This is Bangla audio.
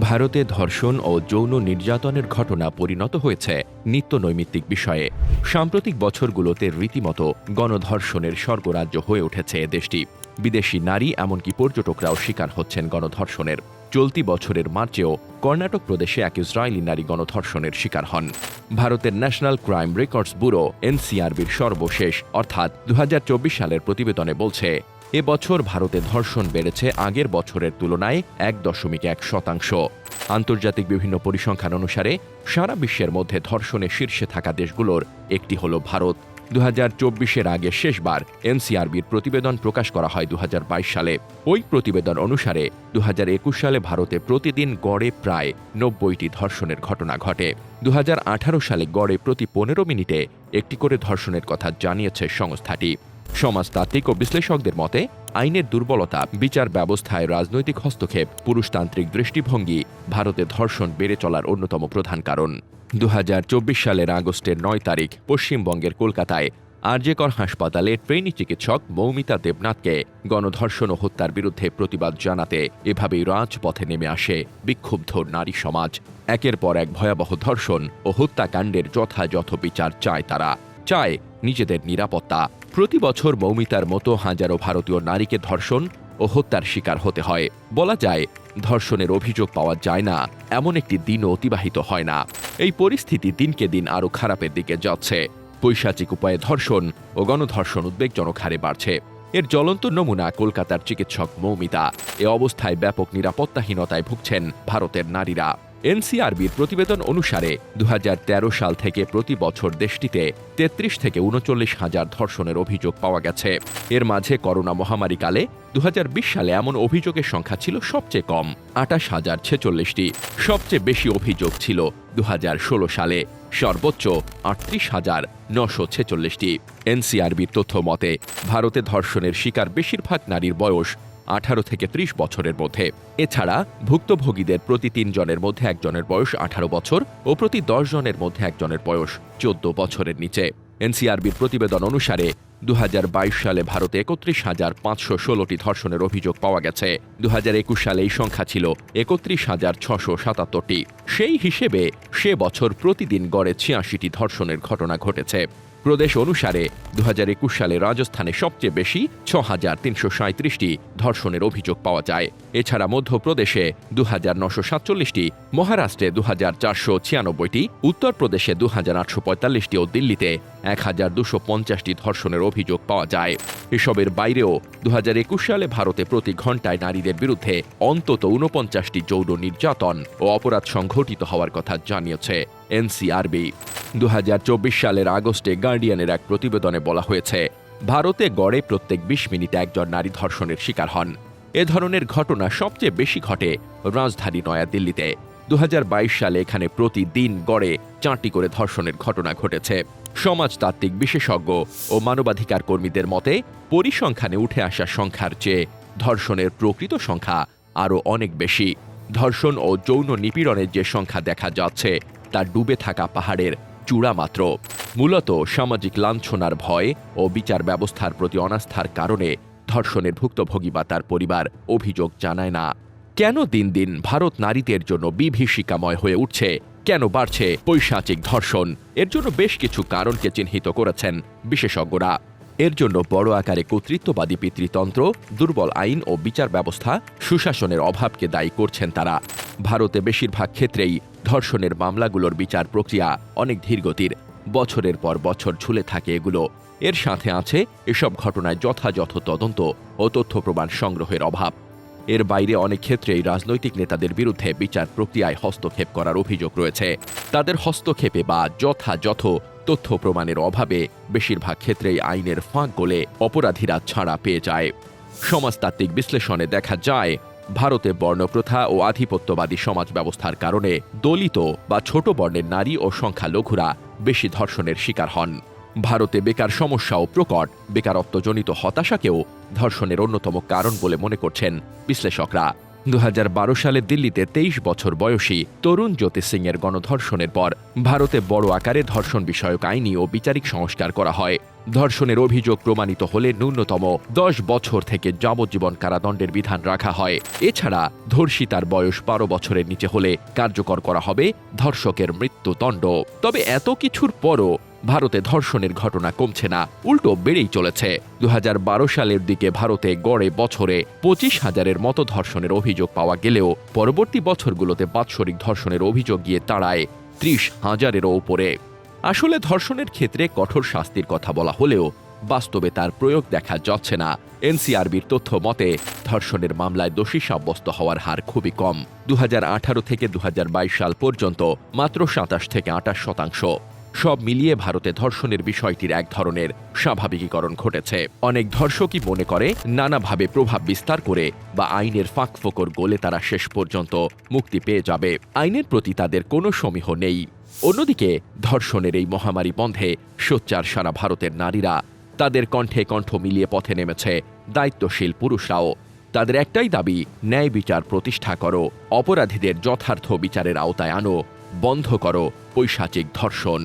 ভারতে ধর্ষণ ও যৌন নির্যাতনের ঘটনা পরিণত হয়েছে নিত্য নৈমিত্তিক বিষয়ে। সাম্প্রতিক বছরগুলোতে রীতিমতো গণধর্ষণের স্বর্গরাজ্য হয়ে উঠেছে দেশটি। বিদেশি নারী এমনকি পর্যটকরাও শিকার হচ্ছেন গণধর্ষণের। চলতি বছরের মার্চেও কর্ণাটক প্রদেশে এক ইসরায়েলি নারী গণধর্ষণের শিকার হন। ভারতের ন্যাশনাল ক্রাইম রেকর্ডস ব্যুরো এনসিআরবির সর্বশেষ, অর্থাৎ দুহাজার চব্বিশ সালের প্রতিবেদনে বলছে এবছর ভারতে ধর্ষণ বেড়েছে আগের বছরের তুলনায় এক দশমিক এক শতাংশ। আন্তর্জাতিক বিভিন্ন পরিসংখ্যান অনুসারে সারা বিশ্বের মধ্যে ধর্ষণে শীর্ষে থাকা দেশগুলোর একটি হল ভারত। দু হাজার চব্বিশের আগে শেষবার এনসিআরবির প্রতিবেদন প্রকাশ করা হয় দু হাজার বাইশ সালে। ওই প্রতিবেদন অনুসারে দুহাজার একুশ সালে ভারতে প্রতিদিন গড়ে প্রায় নব্বইটি ধর্ষণের ঘটনা ঘটে। দুহাজার আঠারো সালে গড়ে প্রতি পনেরো মিনিটে একটি করে ধর্ষণের কথা জানিয়েছে সংস্থাটি। সমাজতাত্ত্বিক ও বিশ্লেষকদের মতে, আইনের দুর্বলতা, বিচার ব্যবস্থায় রাজনৈতিক হস্তক্ষেপ, পুরুষতান্ত্রিক দৃষ্টিভঙ্গি, ভারতে ধর্ষণ বেড়ে চলার অন্যতম প্রধান কারণ। দু হাজার চব্বিশ সালের আগস্টের নয় তারিখ পশ্চিমবঙ্গের কলকাতায় আরজেকর হাসপাতালে ট্রেনি চিকিৎসক মৌমিতা দেবনাথকে গণধর্ষণ ও হত্যার বিরুদ্ধে প্রতিবাদ জানাতে এভাবেই রাজপথে নেমে আসে বিক্ষুব্ধ নারী সমাজ। একের পর এক ভয়াবহ ধর্ষণ ও হত্যাকাণ্ডের যথাযথ বিচার চায় তারা। চায় নিজেদের নিরাপত্তা। প্রতি বছর মৌমিতার মতো হাজারো ভারতীয় নারীকে ধর্ষণ ও হত্যার শিকার হতে হয়। বলা যায়, ধর্ষণের অভিযোগ পাওয়া যায় না, এমন একটি দিনও অতিবাহিত হয় না। এই পরিস্থিতি দিনকে দিন আরও খারাপের দিকে যাচ্ছে। পৈশাচিক উপায়ে ধর্ষণ ও গণধর্ষণ উদ্বেগজনক হারে বাড়ছে। এর জ্বলন্ত নমুনা কলকাতার চিকিৎসক মৌমিতা। এ অবস্থায় ব্যাপক নিরাপত্তাহীনতায় ভুগছেন ভারতের নারীরা। এনসিআরবির প্রতিবেদন অনুসারে দু হাজার তেরো সাল থেকে প্রতি বছর দেশটিতে তেত্রিশ থেকে উনচল্লিশ হাজার ধর্ষণের অভিযোগ পাওয়া গেছে। এর মাঝে করোনা মহামারীকালে দু হাজার বিশ সালে এমন অভিযোগের সংখ্যা ছিল সবচেয়ে কম আটাশ হাজার ছেচল্লিশটি। সবচেয়ে বেশি অভিযোগ ছিল দু হাজার ষোলো সালে, সর্বোচ্চ আটত্রিশ হাজার নশো ছেচল্লিশটি। এনসিআরবির তথ্য মতে, ভারতে ধর্ষণের শিকার বেশিরভাগ নারীর বয়স আঠারো থেকে ত্রিশ বছরের মধ্যে। এছাড়া ভুক্তভোগীদের প্রতি তিনজনের মধ্যে একজনের বয়স আঠারো বছর ও প্রতি দশ জনের মধ্যে একজনের বয়স চোদ্দ বছরের নিচে। এনসিআরবির প্রতিবেদন অনুসারে দু হাজার বাইশ সালে ভারতে একত্রিশ হাজার পাঁচশো ষোলোটি ধর্ষণের অভিযোগ পাওয়া গেছে। দু হাজার একুশ সালে এই সংখ্যা ছিল একত্রিশ হাজার ছশো সাতাত্তরটি। সেই হিসেবে সে বছর প্রতিদিন গড়ে ছিয়াশিটি ধর্ষণের ঘটনা ঘটেছে। প্রদেশ অনুসারে দু হাজার একুশ সালে রাজস্থানে সবচেয়ে বেশি ছ হাজার তিনশো সাঁত্রিশটি ধর্ষণের অভিযোগ পাওয়া যায়। এছাড়া মধ্যপ্রদেশে দু হাজার নশো সাতচল্লিশটি, মহারাষ্ট্রে দু হাজার চারশো ছিয়ানব্বইটি, উত্তরপ্রদেশে দু হাজার আটশো পঁয়তাল্লিশটি ও দিল্লিতে এক হাজার দুশো পঞ্চাশটি ধর্ষণের অভিযোগ পাওয়া যায়। এসবের বাইরেও দু হাজার একুশ সালে ভারতে প্রতি ঘন্টায় নারীদের বিরুদ্ধে অন্তত ঊনপঞ্চাশটি যৌন নির্যাতন ও অপরাধ সংঘটিত হওয়ার কথা জানিয়েছে এনসিআরবি। দুহাজার চব্বিশ সালের আগস্টে গার্ডিয়ানের এক প্রতিবেদনে বলা হয়েছে, ভারতে গড়ে প্রত্যেক বিশ মিনিটে একজন নারী ধর্ষণের শিকার হন। এ ধরনের ঘটনা সবচেয়ে বেশি ঘটে রাজধানী নয়াদিল্লিতে। দু হাজার বাইশ সালে এখানে প্রতিদিন গড়ে চারটি করে ধর্ষণের ঘটনা ঘটেছে। সমাজতাত্ত্বিক বিশেষজ্ঞ ও মানবাধিকার কর্মীদের মতে, পরিসংখ্যানে উঠে আসা সংখ্যার চেয়ে ধর্ষণের প্রকৃত সংখ্যা আরও অনেক বেশি। ধর্ষণ ও যৌন নিপীড়নের যে সংখ্যা দেখা যাচ্ছে, তা ডুবে থাকা পাহাড়ের চূড়া মাত্র। মূলত সামাজিক লাঞ্ছনার ভয় ও বিচার ব্যবস্থার প্রতি অনাস্থার কারণে ধর্ষণের ভুক্তভোগী বা তার পরিবার অভিযোগ জানায় না। কেন দিন দিন ভারত নারীদের জন্য বিভীষিকাময় হয়ে উঠছে? কেন বাড়ছে পৈশাচিক ধর্ষণ? এর জন্য বেশ কিছু কারণকে চিহ্নিত করেছেন বিশেষজ্ঞরা। এর জন্য বড় আকারে কর্তৃত্ববাদী পিতৃতন্ত্র, দুর্বল আইন ও বিচার ব্যবস্থা, সুশাসনের অভাবকে দায়ী করছেন তারা। ভারতে বেশিরভাগ ক্ষেত্রেই ধর্ষণের মামলাগুলোর বিচার প্রক্রিয়া অনেক ধীরগতির। বছরের পর বছর ঝুলে থাকে এগুলো। এর সাথে আছে এসব ঘটনায় যথাযথ তদন্ত ও তথ্য প্রমাণ সংগ্রহের অভাব। এর বাইরে অনেক ক্ষেত্রেই রাজনৈতিক নেতাদের বিরুদ্ধে বিচার প্রক্রিয়ায় হস্তক্ষেপ করার অভিযোগ রয়েছে। তাদের হস্তক্ষেপে বা যথাযথ তথ্য প্রমাণের অভাবে বেশিরভাগ ক্ষেত্রেই আইনের ফাঁক গোলে অপরাধীরা ছাড়া পেয়ে যায়। সমাজতাত্ত্বিক বিশ্লেষণে দেখা যায়, ভারতে বর্ণপ্রথা ও আধিপত্যবাদী সমাজ ব্যবস্থার কারণে দলিত বা ছোট বর্ণের নারী ও সংখ্যালঘুরা বেশি ধর্ষণের শিকার হন। ভারতে বেকার সমস্যাও প্রকট, বেকারত্বজনিত হতাশাকেও ধর্ষণের অন্যতম কারণ বলে মনে করছেন বিশ্লেষকরা। দু হাজার বারো সালে দিল্লিতে তেইশ বছর বয়সী তরুণ জ্যোতি সিং এর গণধর্ষণের পর ভারতে বড় আকারে ধর্ষণ বিষয়ক আইনি ও বিচারিক সংস্কার করা হয়। ধর্ষণের অভিযোগ প্রমাণিত হলে ন্যূনতম দশ বছর থেকে যাবজ্জীবন কারাদণ্ডের বিধান রাখা হয়। এছাড়া ধর্ষিতার বয়স বারো বছরের নিচে হলে কার্যকর করা হবে ধর্ষকের মৃত্যুদণ্ড। তবে এত কিছুর পরও ভারতে ধর্ষণের ঘটনা কমছে না, উল্টো বেড়েই চলেছে। দু হাজার বারো সালের দিকে ভারতে গড়ে বছরে পঁচিশ হাজারের মতো ধর্ষণের অভিযোগ পাওয়া গেলেও পরবর্তী বছরগুলোতে বাৎসরিক ধর্ষণের অভিযোগ গিয়ে তাড়ায় ত্রিশ হাজারেরও ওপরে আসলে ধর্ষণের ক্ষেত্রে কঠোর শাস্তির কথা বলা হলেও বাস্তবে তার প্রয়োগ দেখা যাচ্ছে না। এনসিআরবির তথ্য মতে, ধর্ষণের মামলায় দোষী সাব্যস্ত হওয়ার হার খুবই কম। দু হাজার আঠারো থেকে দুহাজার বাইশ সাল পর্যন্ত মাত্র সাতাশ থেকে আটাশ শতাংশ। সব মিলিয়ে ভারতে ধর্ষণের বিষয়টির এক ধরনের স্বাভাবিকীকরণ ঘটেছে। অনেক ধর্ষকই মনে করে, নানাভাবে প্রভাব বিস্তার করে বা আইনের ফাঁক ফোকর গোলে তারা শেষ পর্যন্ত মুক্তি পেয়ে যাবে। আইনের প্রতি তাদের কোনো সমীহ নেই। অন্যদিকে, ধর্ষণের এই মহামারী বন্ধে সোচ্চার সারা ভারতের নারীরা, তাদের কণ্ঠে কণ্ঠ মিলিয়ে পথে নেমেছে দায়িত্বশীল পুরুষরাও। তাদের একটাই দাবি, ন্যায় বিচার প্রতিষ্ঠা করো, অপরাধীদের যথার্থ বিচারের আওতায় আনো। বন্ধ করো পৈশাচিক ধর্ষণ।